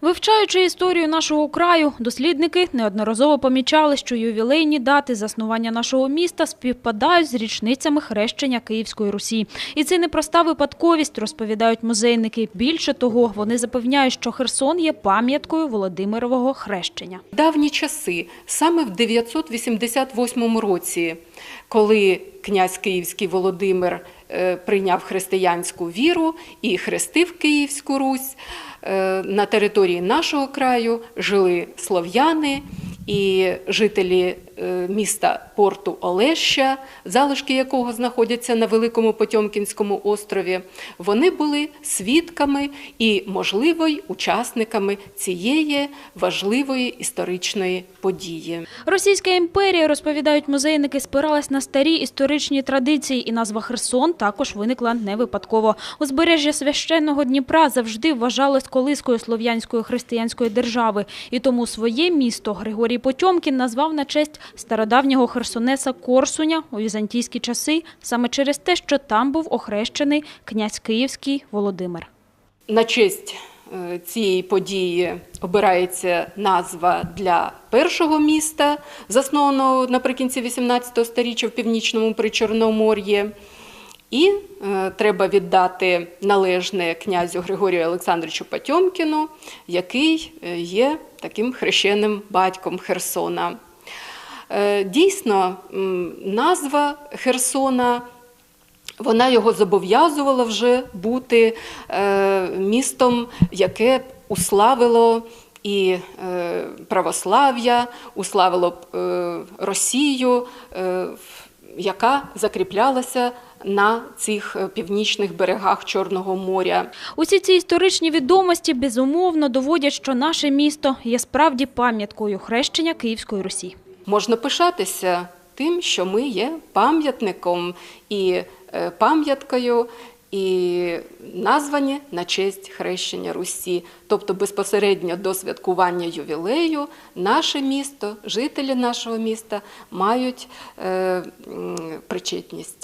Вивчаючи історію нашого краю, дослідники неодноразово помічали, що ювілейні дати заснування нашого міста співпадають з річницями хрещення Київської Русі. І це не проста випадковість, розповідають музейники. Більше того, вони запевняють, що Херсон є пам'яткою Володимирового хрещення. давні часи, саме в 988 році, коли князь Київський Володимир прийняв християнську віру і хрестив Київську Русь, е, на території нашого краю жили слов'яни і жителі е, міста порту Олеща, залишки якого знаходяться на Великому Потьомкінському острові, вони були свідками і, можливо, й учасниками цієї важливої історичної події. Російська імперія, розповідають музейники, спиралась на старі історичні традиції, і назва Херсон також виникла не випадково. Узбережжя священного Дніпра завжди вважалось колискою слов'янської християнської держави, і тому своє місто Григорій Потьомкін назвав на честь стародавнього херсонеса Корсуня у візантійські часи саме через те, що там був охрещений князь Київський Володимир. На честь е, цієї події обирається назва для першого міста, заснованого наприкінці 18 століття в північному Причорномор'ї. І е, треба віддати належне князю Григорію Олександровичу Потьомкіну, який е, є таким хрещеним батьком Херсона. Е, Дійсно, назва Херсона вона його зобов'язувала вже бути е, містом, яке уславило і е, православ'я, уславило Росію, яка закріплялася на цих північних берегах Чорного моря. Усі ці історичні відомості безумовно доводять, що наше місто є справді пам'яткою хрещення Київської Русі. Можна пишатися тим, що ми є пам'ятником і е, пам'яткою, і названі на честь хрещення Русі. Тобто безпосередньо до святкування ювілею наше місто, жителі нашого міста мають е, причетність.